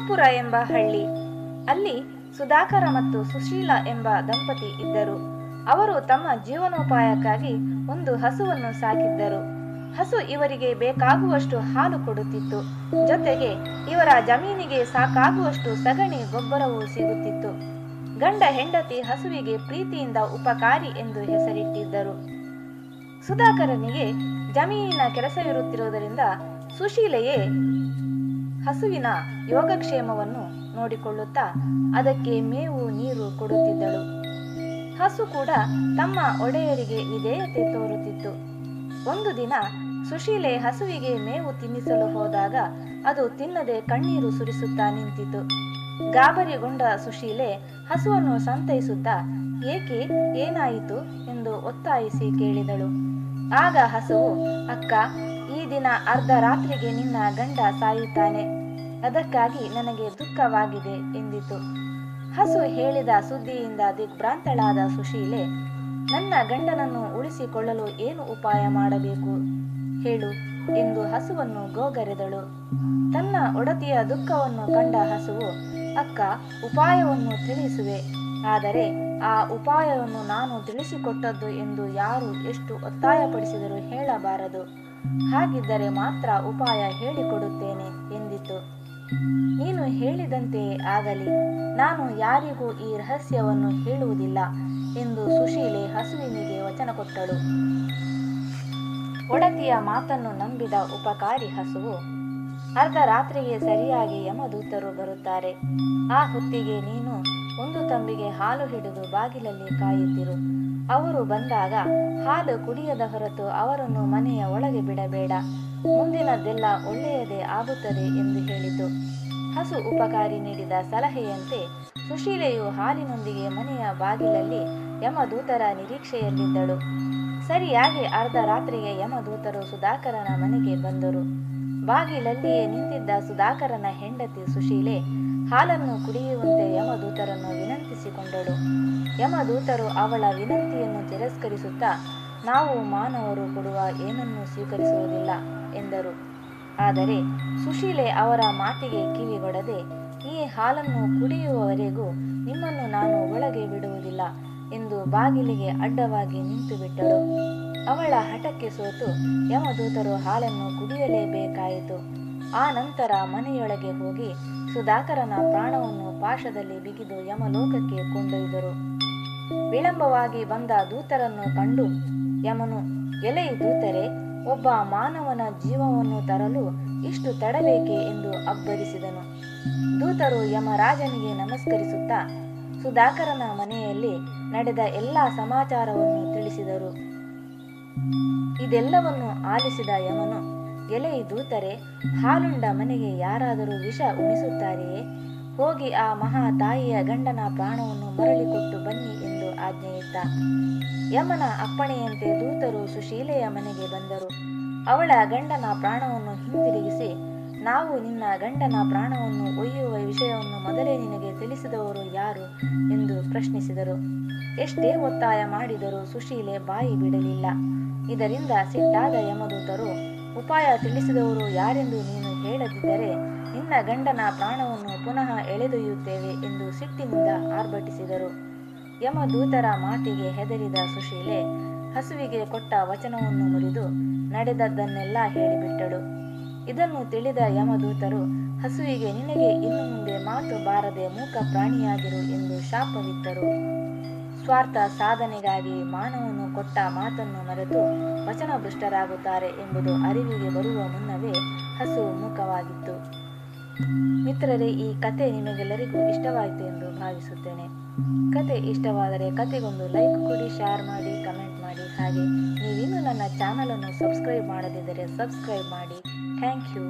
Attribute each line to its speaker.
Speaker 1: ಶಿವಪುರ ಎಂಬ ಹಳ್ಳಿ. ಅಲ್ಲಿ ಸುಧಾಕರ ಮತ್ತು ಸುಶೀಲ ಎಂಬ ದಂಪತಿ ಇದ್ದರು. ಅವರು ತಮ್ಮ ಜೀವನೋಪಾಯಕ್ಕಾಗಿ ಒಂದು ಹಸುವನ್ನು ಸಾಕಿದ್ದರು. ಹಸು ಇವರಿಗೆ ಬೇಕಾಗುವಷ್ಟು ಹಾಲು ಕೊಡುತ್ತಿತ್ತು. ಜೊತೆಗೆ ಇವರ ಜಮೀನಿಗೆ ಸಾಕಾಗುವಷ್ಟು ಸಗಣಿ ಗೊಬ್ಬರವೂ ಸಿಗುತ್ತಿತ್ತು. ಗಂಡ ಹೆಂಡತಿ ಹಸುವಿಗೆ ಪ್ರೀತಿಯಿಂದ ಉಪಕಾರಿ ಎಂದು ಹೆಸರಿಟ್ಟಿದ್ದರು. ಸುಧಾಕರನಿಗೆ ಜಮೀನಿನ ಕೆಲಸವಿರುತ್ತಿರುವುದರಿಂದ ಸುಶೀಲೆಯೇ ಹಸುವಿನ ಯೋಗಕ್ಷೇಮವನ್ನು ನೋಡಿಕೊಳ್ಳುತ್ತಾ ಅದಕ್ಕೆ ಮೇವು ನೀರು ಕೊಡುತ್ತಿದ್ದಳು. ಹಸು ಕೂಡ ತಮ್ಮ ಒಡೆಯರಿಗೆ ವಿಧೇಯತೆ ತೋರುತ್ತಿತ್ತು. ಒಂದು ದಿನ ಸುಶೀಲೆ ಹಸುವಿಗೆ ಮೇವು ತಿನ್ನಿಸಲು ಹೋದಾಗ ಅದು ತಿನ್ನದೆ ಕಣ್ಣೀರು ಸುರಿಸುತ್ತಾ ನಿಂತಿತು ಗಾಬರಿಗೊಂಡ ಸುಶೀಲೆ ಹಸುವನ್ನು ಸಂತೈಸುತ್ತಾ, ಏಕೆ, ಏನಾಯಿತು? ಎಂದು ಒತ್ತಾಯಿಸಿ ಕೇಳಿದಳು. ಆಗ ಹಸುವು, ಅಕ್ಕ ದಿನ ಅರ್ಧ ರಾತ್ರಿಗೆ ನಿನ್ನ ಗಂಡ ಸಾಯುತ್ತಾನೆ. ಅದಕ್ಕಾಗಿ ನನಗೆ ದುಃಖವಾಗಿದೆ ಎಂದಿತು. ಹಸು ಹೇಳಿದ ಸುದ್ದಿಯಿಂದ ದಿಗ್ಭ್ರಾಂತಳಾದ ಸುಶೀಲೆ, ನನ್ನ ಗಂಡನನ್ನು ಉಳಿಸಿಕೊಳ್ಳಲು ಏನು ಉಪಾಯ ಮಾಡಬೇಕು? ಹೇಳು ಎಂದು ಹಸುವನ್ನು ಗೋಗರೆದಳು. ತನ್ನ ಒಡತಿಯ ದುಃಖವನ್ನು ಕಂಡ ಹಸುವು, ಅಕ್ಕ, ಉಪಾಯವನ್ನು ತಿಳಿಸುವೆ. ಆದರೆ ಆ ಉಪಾಯವನ್ನು ನಾನು ತಿಳಿಸಿಕೊಟ್ಟದ್ದು ಎಂದು ಯಾರು ಎಷ್ಟು ಒತ್ತಾಯಪಡಿಸಿದರೂ ಹೇಳಬಾರದು. ಹಾಗಿದ್ದರೆ ಮಾತ್ರ ಉಪಾಯ ಹೇಳಿಕೊಡುತ್ತೇನೆ ಎಂದಿತು. ನೀನು ಹೇಳಿದಂತೆಯೇ ಆಗಲಿ, ನಾನು ಯಾರಿಗೂ ಈ ರಹಸ್ಯವನ್ನು ಹೇಳುವುದಿಲ್ಲ ಎಂದು ಸುಶೀಲೆ ಹಸುವಿನಿಗೆ ವಚನ ಕೊಟ್ಟಳು. ಒಡತಿಯ ಮಾತನ್ನು ನಂಬಿದ ಉಪಕಾರಿ ಹಸುವು ಅರ್ಧ ರಾತ್ರಿಗೆ ಸರಿಯಾಗಿ ಯಮದೂತರು ಬರುತ್ತಾರೆ. ಆ ಹೊತ್ತಿಗೆ ನೀನು ಒಂದು ತಂಬಿಗೆ ಹಾಲು ಹಿಡಿದು ಬಾಗಿಲಲ್ಲಿ ಕಾಯುತ್ತಿರು. ಅವರು ಬಂದಾಗ ಹಾಲು ಕುಡಿಯದ ಹೊರತು ಅವರನ್ನು ಮನೆಯ ಒಳಗೆ ಬಿಡಬೇಡ. ಮುಂದಿನದೆಲ್ಲ ಒಳ್ಳೆಯದೇ ಆಗುತ್ತದೆ ಎಂದು ಹೇಳಿತು. ಹಸು ಉಪಕಾರಿ ನೀಡಿದ ಸಲಹೆಯಂತೆ ಸುಶೀಲೆಯು ಹಾಲಿನೊಂದಿಗೆ ಮನೆಯ ಬಾಗಿಲಲ್ಲಿ ಯಮದೂತರ ನಿರೀಕ್ಷೆಯಲ್ಲಿದ್ದಳು. ಸರಿಯಾಗಿ ಅರ್ಧ ರಾತ್ರಿಗೆ ಯಮದೂತರು ಸುಧಾಕರನ ಮನೆಗೆ ಬಂದರು. ಬಾಗಿಲಲ್ಲಿಯೇ ನಿಂತಿದ್ದ ಸುಧಾಕರನ ಹೆಂಡತಿ ಸುಶೀಲೆ ಹಾಲನ್ನು ಕುಡಿಯುವಂತೆ ಯಮದೂತರನ್ನು ವಿನಂತಿಸಿಕೊಂಡಳು. ಯಮದೂತರು ಅವಳ ವಿನಂತಿಯನ್ನು ತಿರಸ್ಕರಿಸುತ್ತಾ, ನಾವು ಮಾನವರು ಕೊಡುವ ಏನನ್ನೂ ಸ್ವೀಕರಿಸುವುದಿಲ್ಲ ಎಂದರು. ಆದರೆ ಸುಶೀಲೆ ಅವರ ಮಾತಿಗೆ ಕಿವಿಗೊಡದೆ, ಈ ಹಾಲನ್ನು ಕುಡಿಯುವವರೆಗೂ ನಿಮ್ಮನ್ನು ನಾನು ಒಳಗೆ ಬಿಡುವುದಿಲ್ಲ ಎಂದು ಬಾಗಿಲಿಗೆ ಅಡ್ಡವಾಗಿ ನಿಂತು ಬಿಟ್ಟಳು ಅವಳ ಹಠಕ್ಕೆ ಸೋತು ಯಮದೂತರು ಹಾಲನ್ನು ಕುಡಿಯಲೇಬೇಕಾಯಿತು. ಆ ನಂತರ ಮನೆಯೊಳಗೆ ಹೋಗಿ ಸುಧಾಕರನ ಪ್ರಾಣವನ್ನು ಪಾಶದಲ್ಲಿ ಬಿಗಿದು ಯಮಲೋಕಕ್ಕೆ ಕೊಂಡೊಯ್ದರು. ವಿಳಂಬವಾಗಿ ಬಂದ ದೂತರನ್ನು ಕಂಡು, ಯಮನು ಎಲೆ ದೂತರೆ, ಒಬ್ಬ ಮಾನವನ ಜೀವವನ್ನು ತರಲು ಇಷ್ಟು ತಡಬೇಕೆ ಎಂದು ಅಬ್ಬರಿಸಿದನು. ದೂತರು ಯಮರಾಜನಿಗೆ ನಮಸ್ಕರಿಸುತ್ತಾ ಸುಧಾಕರನ ಮನೆಯಲ್ಲಿ ನಡೆದ ಎಲ್ಲ ಸಮಾಚಾರವನ್ನು ತಿಳಿಸಿದರು. ಇದೆಲ್ಲವನ್ನು ಆಲಿಸಿದ ಯಮನು, ಎಲೆ ದೂತರೆ, ಹಾಲುಂಡ ಮನೆಗೆ ಯಾರಾದರೂ ವಿಷ ಉಣಿಸುತ್ತಾರೆಯೇ? ಹೋಗಿ ಆ ಮಹಾ ತಾಯಿಯ ಗಂಡನ ಪ್ರಾಣವನ್ನು ಮರಳಿಕೊಟ್ಟು ಬನ್ನಿ ಎಂದು ಆಜ್ಞೆಯಿತ್ತ ಯಮನ ಅಪ್ಪಣೆಯಂತೆ ದೂತರು ಸುಶೀಲೆಯ ಮನೆಗೆ ಬಂದರು. ಅವಳ ಗಂಡನ ಪ್ರಾಣವನ್ನು ಹಿಂದಿರುಗಿಸಿ ನಾವು ನಿನ್ನ ಗಂಡನ ಪ್ರಾಣವನ್ನು ಒಯ್ಯುವ ವಿಷಯವನ್ನು ಮೊದಲೇ ನಿನಗೆ ತಿಳಿಸಿದವರು ಯಾರು ಎಂದು ಪ್ರಶ್ನಿಸಿದರು. ಎಷ್ಟೇ ಒತ್ತಾಯ ಮಾಡಿದರೂ ಸುಶೀಲೆ ಬಾಯಿ ಬಿಡಲಿಲ್ಲ. ಇದರಿಂದ ಸಿಟ್ಟಾದ ಯಮದೂತರು, ಉಪಾಯ ತಿಳಿಸಿದವರು ಯಾರೆಂದು ನೀನು ಹೇಳದಿದ್ದರೆ ನಿನ್ನ ಗಂಡನ ಪ್ರಾಣವನ್ನು ಪುನಃ ಎಳೆದೊಯ್ಯುತ್ತೇವೆ ಎಂದು ಸಿಟ್ಟಿನಿಂದ ಆರ್ಭಟಿಸಿದರು. ಯಮದೂತರ ಮಾತಿಗೆ ಹೆದರಿದ ಸುಶೀಲೆ ಹಸುವಿಗೆ ಕೊಟ್ಟ ವಚನವನ್ನು ಮುರಿದು ನಡೆದದ್ದನ್ನೆಲ್ಲ ಹೇಳಿಬಿಟ್ಟಳು. ಇದನ್ನು ತಿಳಿದ ಯಮದೂತರು, ಹಸುವಿಗೆ ನಿನಗೆ ಇನ್ನು ಮುಂದೆ ಮಾತು ಬಾರದೆ ಮೂಕ ಪ್ರಾಣಿಯಾಗಿರು ಎಂದು ಶಾಪವಿತ್ತರು. ಸ್ವಾರ್ಥ ಸಾಧನೆಗಾಗಿ ಮಾನವನು ಕೊಟ್ಟ ಮಾತನ್ನು ಮರೆತು ವಚನಭೃಷ್ಟರಾಗುತ್ತಾರೆ ಎಂಬುದು ಅರಿವಿಗೆ ಬರುವ ಮುನ್ನವೇ ಹಸು ಮೂಕವಾಗಿತ್ತು. ಮಿತ್ರರೇ, ಈ ಕತೆ ನಿಮಗೆಲ್ಲರಿಗೂ ಇಷ್ಟವಾಯಿತು ಎಂದು ಭಾವಿಸುತ್ತೇನೆ. ಕತೆ ಇಷ್ಟವಾದರೆ ಕತೆಗೊಂದು ಲೈಕ್ ಕೊಡಿ, ಶೇರ್ ಮಾಡಿ, ಕಮೆಂಟ್ ಮಾಡಿ, ಹಾಗೆ ನನ್ನ ಚಾನಲನ್ನು ಸಬ್ಸ್ಕ್ರೈಬ್ ಮಾಡದಿದ್ದರೆ ಸಬ್ಸ್ಕ್ರೈಬ್ ಮಾಡಿ. Thank you.